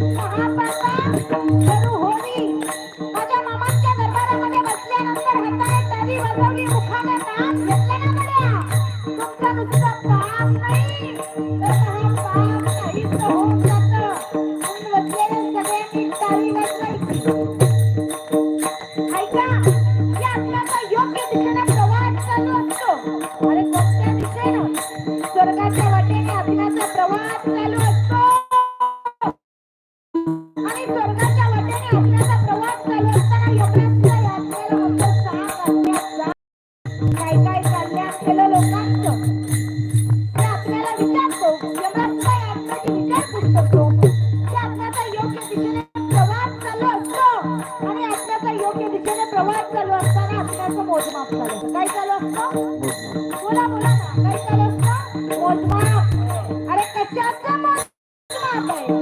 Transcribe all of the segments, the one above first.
apa kan? Baru hobi. वर्णाचं मोजमाप चालू काय चालू असतं बोला बोला ना. काय चालू असतं मोजमाप अरे कशाचं मोजमाप आहे?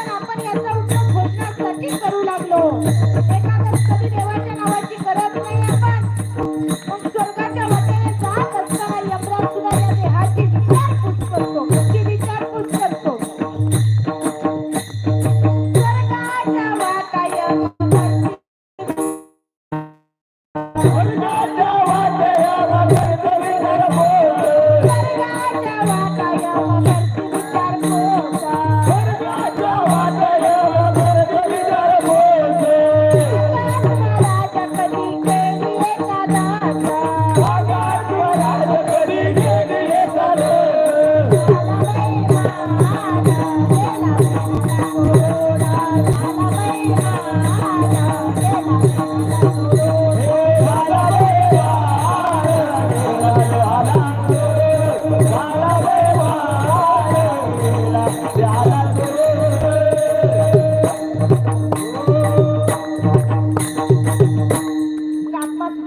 দেওয়া Yeah.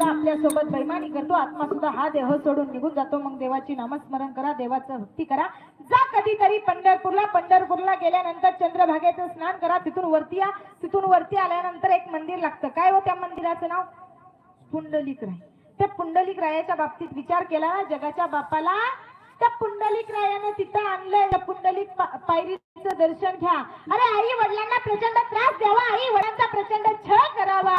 सुद्धा आपल्यासोबत बैमानी करतो. आत्मा सुद्धा हा देह सोडून निघून जातो. मग देवाची नामस्मरण करा. देवाचं भक्ती करा. जा कधीतरी पंढरपूरला. पंढरपूरला गेल्यानंतर चंद्रभागेचं स्नान करा. तिथून वरती या. तिथून वरती आल्यानंतर एक मंदिर लागतं. काय हो त्या मंदिराचं नाव? पुंडलिक राय. त्या पुंडलिक रायाच्या बाबतीत विचार केला. ना जगाच्या बापाला त्या पुंडलिक रायानं तिथं आणलंय. पुंडलिक पायरीचं दर्शन घ्या. अरे आई वडिलांना प्रचंड त्रास द्यावा. आई वडिलांचा प्रचंड छळ करावा.